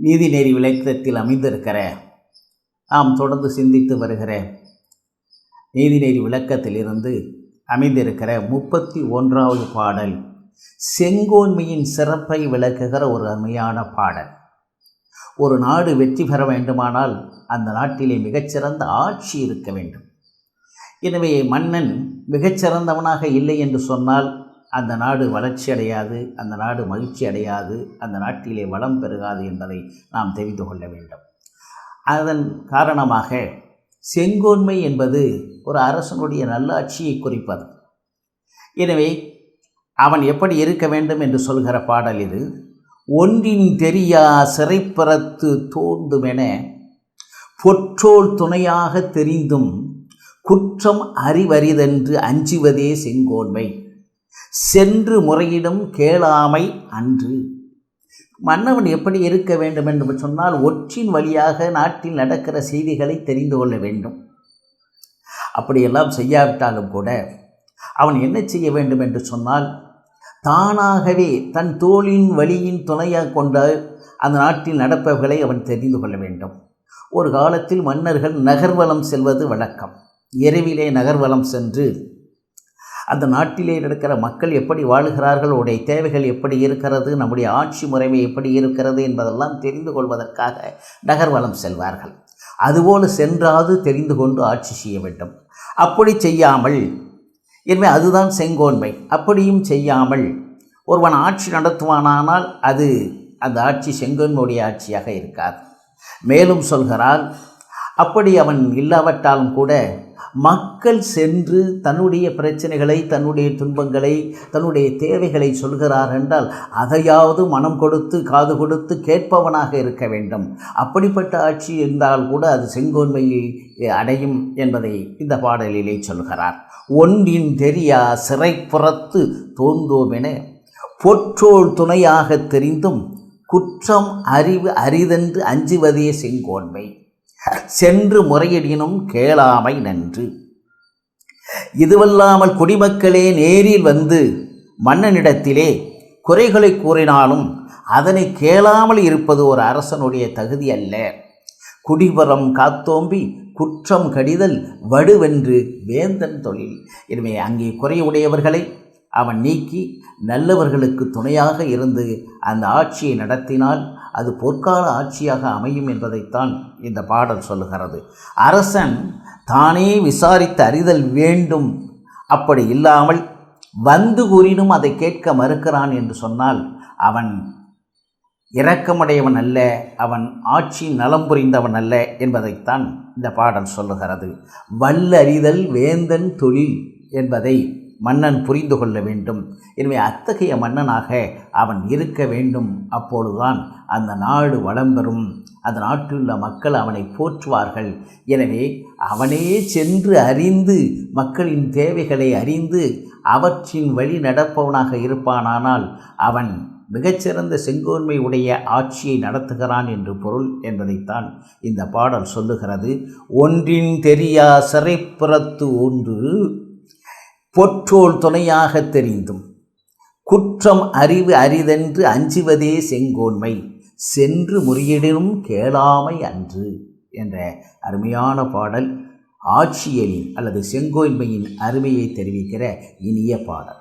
நீதிநெறி விளக்கத்தில் அமைந்திருக்கிற நாம் தொடர்ந்து சிந்தித்து வருகிற நீதிநெறி விளக்கத்திலிருந்து அமைந்திருக்கிற முப்பத்தி ஒன்றாவது பாடல் செங்கோன்மையின் சிறப்பை விளக்குகிற ஒரு அருமையான பாடல். ஒரு நாடு வெற்றி பெற வேண்டுமானால் அந்த நாட்டிலே மிகச்சிறந்த ஆட்சி இருக்க வேண்டும். எனவே மன்னன் மிகச்சிறந்தவனாக இல்லை என்று சொன்னால் அந்த நாடு வளர்ச்சி அடையாது அந்த நாடு மகிழ்ச்சி அடையாது அந்த நாட்டிலே வளம் பெருகாது என்பதை நாம் தெரிந்து கொள்ள வேண்டும். அதன் காரணமாக செங்கோன்மை என்பது ஒரு அரசனுடைய நல்லாட்சியை குறிப்பது. எனவே அவன் எப்படி இருக்க வேண்டும் என்று சொல்கிற பாடல் இது. ஒன்றின் தெரியா சிறைப்பறத்து தோன்றுமென பொற்றோல் துணையாக தெரிந்தும் குற்றம் அறிவறிதென்று அஞ்சுவதே செங்கோன்மை. சென்று முறையிடும் கேளாமை அன்று. மன்னவன் எப்படி இருக்க வேண்டும் என்று சொன்னால் ஒற்றின் வழியாக நாட்டில் நடக்கிற செய்திகளை தெரிந்து கொள்ள வேண்டும். அப்படியெல்லாம் செய்யாவிட்டாலும் கூட அவன் என்ன செய்ய வேண்டும் என்று சொன்னால் தானாகவே தன் தோளின் வழியின் துணையாக கொண்டு அந்த நாட்டில் நடப்பவர்களை அவன் தெரிந்து கொள்ள வேண்டும். ஒரு காலத்தில் மன்னர்கள் நகர்வலம் செல்வது வழக்கம். இரவிலே நகர்வலம் சென்று அந்த நாட்டிலே நடக்கிற மக்கள் எப்படி வாழுகிறார்கள் உடைய தேவைகள் எப்படி இருக்கிறது நம்முடைய ஆட்சி முறைமை எப்படி இருக்கிறது என்பதெல்லாம் தெரிந்து கொள்வதற்காக நகர்வலம் செல்வார்கள். அதுபோல் சென்றாது தெரிந்து கொண்டு ஆட்சி செய்ய வேண்டும். அப்படி செய்யாமல் எனவே அதுதான் செங்கோன்மை. அப்படியும் செய்யாமல் ஒருவன் ஆட்சி நடத்துவானானால் அது அந்த ஆட்சி செங்கோன்மையுடைய ஆட்சியாக இருக்காது. மேலும் சொல்கிறால் அப்படி அவன் இல்லாவிட்டாலும் கூட மக்கள் சென்று தன்னுடைய பிரச்சனைகளை தன்னுடைய துன்பங்களை தன்னுடைய தேவைகளை சொல்கிறார் என்றால் அதையாவது மனம் கொடுத்து காது கொடுத்து கேட்பவனாக இருக்க வேண்டும். அப்படிப்பட்ட ஆட்சி இருந்தால் கூட அது செங்கோன்மையை அடையும் என்பதை இந்த பாடலிலே சொல்கிறார். ஒன்றின் தெரியா சிறைப்புறத்து தோன்றோமென பொற்றோள் துணையாக தெரிந்தும் குற்றம் அறிவு அரிதென்று அஞ்சுவதே செங்கோன்மை. சென்று முறையிடினும் கேளாமை நன்று. இதுவல்லாமல் குடிமக்களே நேரில் வந்து மன்னனிடத்திலே குறைகளை கூறினாலும் அதனை கேளாமல் இருப்பது ஒரு அரசனுடைய தகுதி அல்ல. குடிபுறம் காத்தோம்பி குற்றம் கடிதல் வடுவென்று வேந்தன் தொழில். எனவே அங்கே குறையுடையவர்களை அவன் நீக்கி நல்லவர்களுக்கு துணையாக இருந்து அந்த ஆட்சியை நடத்தினால் அது பொற்கால ஆட்சியாக அமையும் என்பதைத்தான் இந்த பாடல் சொல்லுகிறது. அரசன் தானே விசாரித்து அறிதல் வேண்டும். அப்படி இல்லாமல் வந்து கூறினும் அதை கேட்க மறுக்கிறான் என்று சொன்னால் அவன் இரக்கமுடையவன் அல்ல அவன் ஆட்சி நலம் புரிந்தவன் அல்ல என்பதைத்தான் இந்த பாடல் சொல்லுகிறது. வல்லறிதல் வேந்தன் தொழில் என்பதை மன்னன் புரிந்து கொள்ள வேண்டும். எனவே அத்தகைய மன்னனாக அவன் இருக்க வேண்டும். அப்பொழுதுதான் அந்த நாடு வளம் பெறும். அந்த நாட்டிலுள்ள மக்கள் அவனை போற்றுவார்கள். எனவே அவனே சென்று அறிந்து மக்களின் தேவைகளை அறிந்து அவற்றின் வழி நடப்பவனாக இருப்பானானால் அவன் மிகச்சிறந்த செங்கோன்மை உடைய ஆட்சியை நடத்துகிறான் என்று பொருள் என்பதைத்தான் இந்த பாடல் சொல்லுகிறது. ஒன்றின் தெரியா சிறைப்புறத்து ஒன்று பொற்றோல் துணையாக தெரிந்தும் குற்றம் அறிவு அரிதென்று அஞ்சுவதே செங்கோன்மை சென்று முறியிடும் கேளாமை அன்று என்ற அருமையான பாடல் ஆட்சியலின் அல்லது செங்கோன்மையின் அருமையை தெரிவிக்கிற இனிய பாடல்.